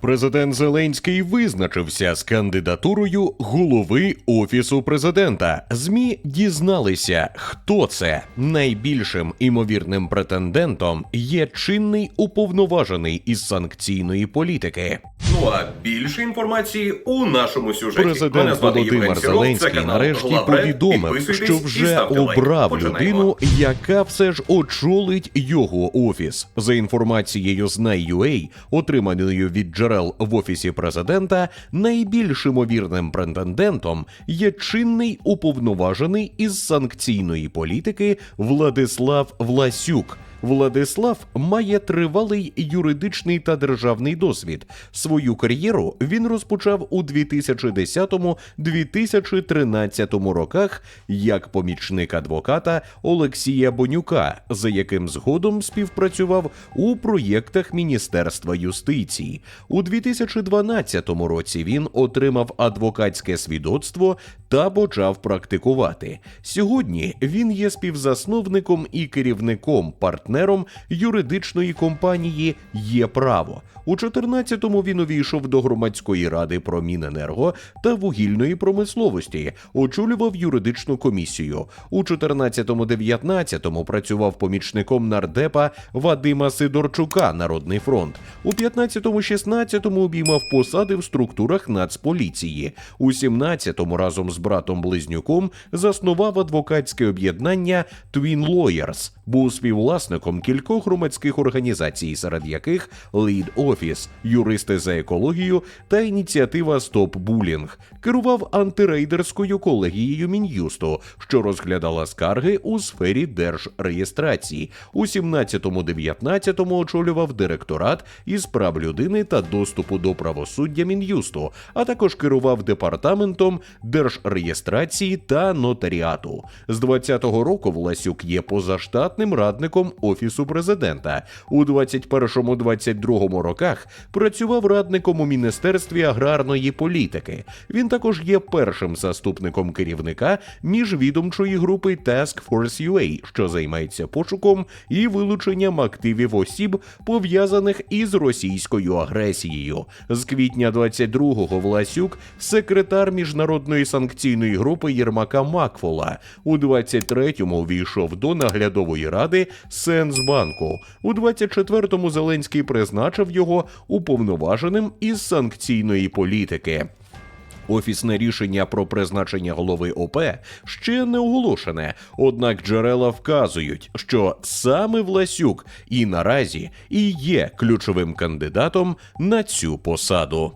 Президент Зеленський визначився з кандидатурою голови офісу президента. Змі дізналися, хто це. Найбільшим імовірним претендентом є чинний уповноважений із санкційної політики. Ну а більше інформації у нашому сюжеті. Президент Володимир Зеленський нарешті повідомив, що вже обрав людину, яка все ж очолить його офіс. За інформацією з Най.UA, отриманою від джерел в офісі президента, найбільш імовірним претендентом є чинний уповноважений із санкційної політики Владислав Власюк. Владислав має тривалий юридичний та державний досвід. Свою кар'єру він розпочав у 2010-2013 роках як помічник адвоката Олексія Бонюка, за яким згодом співпрацював у проєктах Міністерства юстиції. У 2012 році він отримав адвокатське свідоцтво та почав практикувати. Сьогодні він є співзасновником і керівником партнером юридичної компанії Є право. У 14-му він увійшов до громадської ради про Міненерго та вугільної промисловості, очолював юридичну комісію. У 14-19 працював помічником нардепа Вадима Сидорчука, Народний фронт. У 15-16 обіймав посади в структурах Нацполіції. У 17-му разом з братом близнюком заснував адвокатське об'єднання Twin Lawyers, був співвласником кількох громадських організацій, серед яких Lead Office, юристи за екологію та ініціатива Стоп Булінг. Керував антирейдерською колегією Мін'юсту, що розглядала скарги у сфері держреєстрації. У 17-19 очолював директорат із прав людини та доступу до правосуддя Мін'юсту, а також керував департаментом держреєстрації та нотаріату. З 20-го року Власюк є позаштатним радником офісу президента. У 21-22 роках працював радником у міністерстві аграрної політики. Він також є першим заступником керівника міжвідомчої групи Task Force UA, що займається пошуком і вилученням активів осіб, пов'язаних із російською агресією. З квітня 22-го Власюк секретар міжнародної санкційної групи Єрмака Макфола. У 23-му увійшов до наглядової ради Сенсбанку. У 24-му Зеленський призначив його уповноваженим із санкційної політики. Офісне рішення про призначення голови ОП ще не оголошене, однак джерела вказують, що саме Власюк і наразі і є ключовим кандидатом на цю посаду.